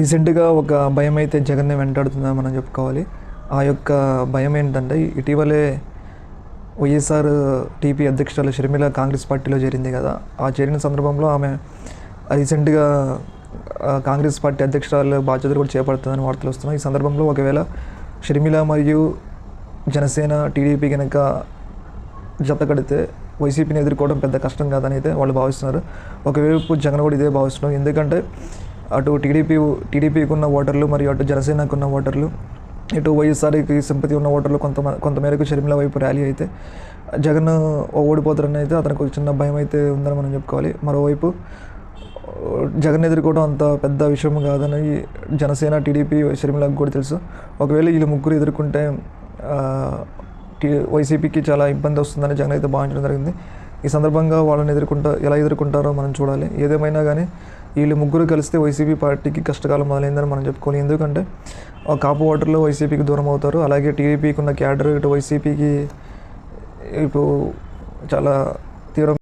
రీసెంట్గా ఒక భయం అయితే జగన్ని వెంటాడుతుందని మనం చెప్పుకోవాలి. ఆ యొక్క భయం ఏంటంటే ఇటీవలే వైఎస్ఆర్ టీపీ అధ్యక్షురాలు షర్మిల కాంగ్రెస్ పార్టీలో చేరింది కదా. ఆ చేరిన సందర్భంలో ఆమె రీసెంట్గా కాంగ్రెస్ పార్టీ అధ్యక్షురాలు బాధ్యతలు కూడా చేపడుతుందని వార్తలు వస్తున్నాయి. ఈ సందర్భంలో ఒకవేళ షర్మిల మరియు జనసేన టీడీపీ కనుక జత కడితే వైసీపీని ఎదుర్కోవడం పెద్ద కష్టం కాదని అయితే వాళ్ళు భావిస్తున్నారు. ఒకవైపు జగన్ కూడా ఇదే భావిస్తున్నారు ఎందుకంటే అటు టీడీపీ టీడీపీకి ఉన్న ఓటర్లు మరియు అటు జనసేనకు ఉన్న ఓటర్లు ఇటు వైఎస్ఆర్కి సింపతి ఉన్న ఓటర్లు కొంత కొంతమేరకు షర్మిల వైపు ర్యాలీ అయితే జగన్ ఓడిపోతారని అయితే అతనికి చిన్న భయం అయితే ఉందని మనం చెప్పుకోవాలి. మరోవైపు జగన్ ఎదుర్కోవడం అంత పెద్ద విషయం కాదని జనసేన టీడీపీ షర్మిలకు కూడా తెలుసు. ఒకవేళ వీళ్ళు ముగ్గురు ఎదుర్కొంటే వైసీపీకి చాలా ఇబ్బంది వస్తుందని జగన్ అయితే భావించడం జరిగింది. ఈ సందర్భంగా వాళ్ళని ఎదుర్కొంటా ఎలా ఎదుర్కొంటారో మనం చూడాలి. ఏదేమైనా కానీ వీళ్ళు ముగ్గురు కలిస్తే వైసీపీ పార్టీకి కష్టకాలం మొదలైందని మనం చెప్పుకోవాలి. ఎందుకంటే ఆ కాపు ఓటర్లు వైసీపీకి దూరం అవుతారు. అలాగే టీడీపీకి ఉన్న క్యాడర్ ఇటు వైసీపీకి ఇప్పుడు చాలా తీవ్ర